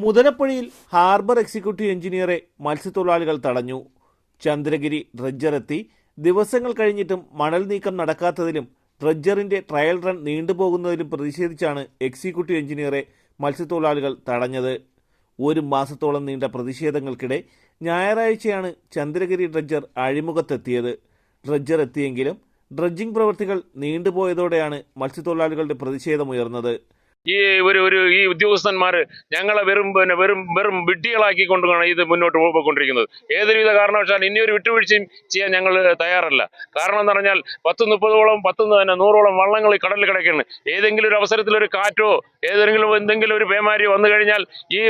മുതലപ്പുഴയിൽ harbour executive എഞ്ചിനീയറെ മത്സ്യത്തൊഴിലാളികൾ തടഞ്ഞു. Chandragiri dredger എത്തി. ദിവസങ്ങൾ കഴിഞ്ഞിട്ടും മണൽ നീക്കം നടക്കാത്തതിലും ഡ്രഡ്ജറിന്റെ ട്രയൽ റൺ നീണ്ടുപോകുന്നതിലും പ്രതിഷേധിച്ചാണ് എക്സിക്യൂട്ടീവ് എഞ്ചിനീയറെ മത്സ്യത്തൊഴിലാളികൾ തടഞ്ഞത്. ഒരു മാസത്തോളം നീണ്ട പ്രതിഷേധങ്ങൾക്കിടെ ഞായറാഴ്ചയാണ് ചന്ദ്രഗിരി ഡ്രഡ്ജർ അഴിമുഖത്തെത്തിയത്. ഡ്രഡ്ജർ എത്തിയെങ്കിലും ഡ്രഡ്ജിംഗ് പ്രവൃത്തികൾ നീണ്ടുപോയതോടെയാണ് മത്സ്യത്തൊഴിലാളികളുടെ പ്രതിഷേധമുയർന്നത്. ഈ ഒരു ഒരു ഈ ഉദ്യോഗസ്ഥന്മാർ ഞങ്ങളെ വെറും പിന്നെ വെറും വെറും വിഡ്ഢികളാക്കി കൊണ്ടുമാണ് ഇത് മുന്നോട്ട് പോയിക്കൊണ്ടിരിക്കുന്നത്. ഏതൊരുവിധ കാരണവശാൽ ഇനി ഒരു വിട്ടുവീഴ്ചയും ചെയ്യാൻ ഞങ്ങൾ തയ്യാറല്ല. കാരണം എന്ന് പറഞ്ഞാൽ പത്ത് മുപ്പതോളം പത്ത് തന്നെ നൂറോളം വള്ളങ്ങൾ ഈ കടലിൽ കിടക്കുകയാണ്. ഏതെങ്കിലും ഒരു അവസരത്തിൽ ഒരു കാറ്റോ ഏതെങ്കിലും എന്തെങ്കിലും ഒരു പേമാരിയോ വന്നു കഴിഞ്ഞാൽ ഈ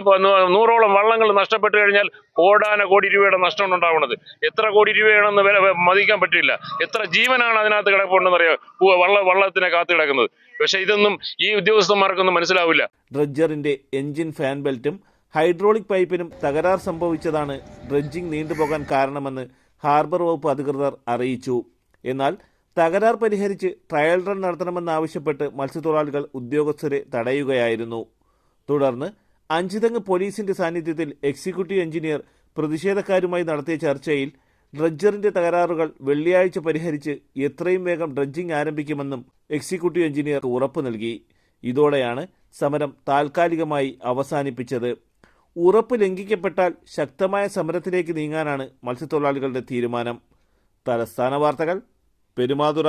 നൂറോളം വള്ളങ്ങൾ നഷ്ടപ്പെട്ടു കഴിഞ്ഞാൽ കോടാന കോടി രൂപയുടെ നഷ്ടമാണ് ഉണ്ടാവുന്നത്. എത്ര കോടി രൂപയാണെന്ന് വില മതിക്കാൻ പറ്റില്ല. എത്ര ജീവനാണ് അതിനകത്ത് കിടപ്പുണ്ടെന്നറിയാം? വള്ള വള്ളത്തിനെ കാത്തു കിടക്കുന്നത്. പക്ഷെ ഇതൊന്നും ഈ ഉദ്യോഗസ്ഥന്മാർക്കൊന്നും മനസ്സിലാവില്ല. ഡ്രഡ്ജറിന്റെ എഞ്ചിൻ ഫാൻ ബെൽറ്റും ഹൈഡ്രോളിക് പൈപ്പിനും തകരാർ സംഭവിച്ചതാണ് ഡ്രഡ്ജിംഗ് നീണ്ടുപോകാൻ കാരണമെന്ന് ഹാർബർ വകുപ്പ് അധികൃതർ അറിയിച്ചു. എന്നാൽ തകരാർ പരിഹരിച്ച് ട്രയൽ റൺ നടത്തണമെന്നാവശ്യപ്പെട്ട് മത്സ്യത്തൊഴിലാളികൾ ഉദ്യോഗസ്ഥരെ തടയുകയായിരുന്നു. തുടർന്ന് അഞ്ചുതങ്ങ് പോലീസിന്റെ സാന്നിധ്യത്തിൽ എക്സിക്യൂട്ടീവ് എഞ്ചിനീയർ പ്രതിഷേധക്കാരുമായി നടത്തിയ ചർച്ചയിൽ ഡ്രഡ്ജറിന്റെ തകരാറുകൾ വെള്ളിയാഴ്ച പരിഹരിച്ച് എത്രയും വേഗം ഡ്രഡ്ജിംഗ് ആരംഭിക്കുമെന്നും എക്സിക്യൂട്ടീവ് എഞ്ചിനീയർ ഉറപ്പു നൽകി. ഇതോടെയാണ് സമരം താൽക്കാലികമായി അവസാനിപ്പിച്ചത്. ഉറപ്പ് ലംഘിക്കപ്പെട്ടാൽ ശക്തമായ സമരത്തിലേക്ക് നീങ്ങാനാണ് മത്സ്യത്തൊഴിലാളികളുടെ തീരുമാനം. തലസ്ഥാന വാർത്തകൾ പെരുമാതുറ.